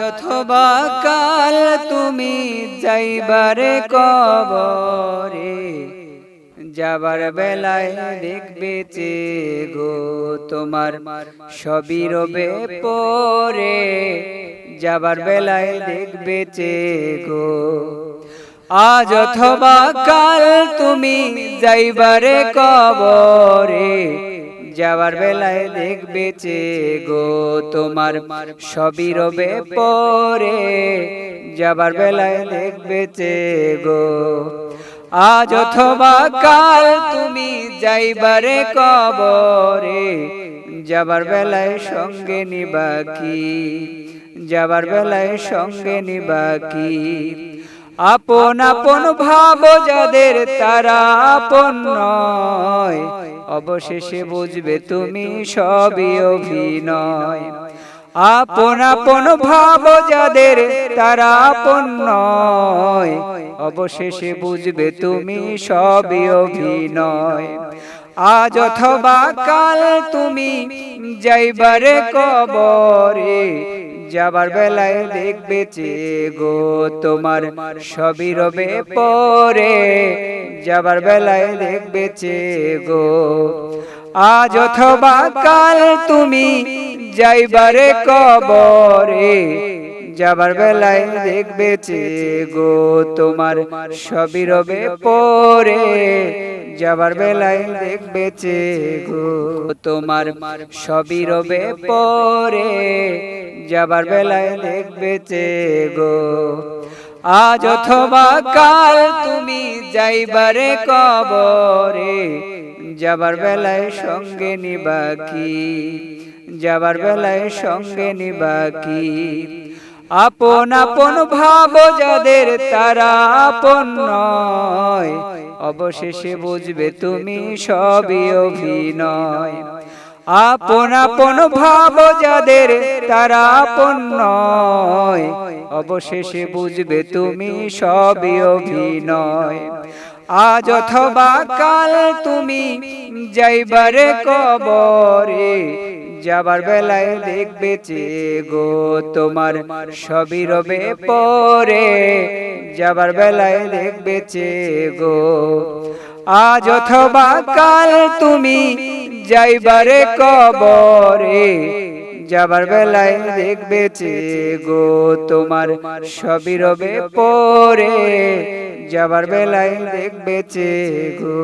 অথবা কাল তুমি যাইবারে কবরে, যাবার বেলায় দেখবে চে গো তোমার সবই রবে পরে, যাবার বেলায় দেখবে চে গো আজ অথবা কাল তুমি যাইবারে কবরে যাবার বেলায় দেখবে চে গো তোমার সবই রবে পরে। যাবার বেলায় দেখবে চে গো। আজ অথবা কাল তুমি যাইবারে কবরে। যাবার বেলায় সঙ্গে নিবা কি যাবার বেলায় সঙ্গে নিবা কি আপন আপন ভাব যাদের তারা আপন নয়। অবশেষে বুঝবে তুমি সবই অভিনয়। আপন আপন ভাব যাদের তারা আপন নয়। অবশেষে বুঝবে তুমি সবই অভিনয়। আজ অথবা কাল তুমি যাইবারে কবরে যাবার বেলায় দেখবে চে গো তোমার সবই রবে পরে। যাবার বেলায় দেখবে গো। আজ অথবা কাল তুমি যাইবারে কবরে। যাবার বেলায় দেখবে গো তোমার সবই রবে পরে। যাবার বেলায় দেখবে গো তোমার সবই রবে পরে। যাবার বেলায় দেখবে গো। আজ অথবা কাল তুমি যাইবারে কবরে যাবার বেলায় সঙ্গে নিবা কি যাবার বেলায় সঙ্গে নিবা কি আপন আপন ভাব যাদের তারা আপন নয়। অবশেষে বুঝবে তুমি সবই অভিনয়। আপন আপন ভাব যাদের, তারা আপন নয়। অবশেষে বুঝবে তুমি সবই অভিনয়। আজ অথবা কাল তুমি যাইবারে কবরে, যাবার বেলায় দেখবে চে গো তোমার সবই রবে পরে, যাবার বেলায় দেখবে চে গো। আজ অথবা কাল তুমি যাইবারে কবরে যাবার বেলায় দেখবে গো তোমার সবই রবে পরে যাবার বেলায় দেখবে গো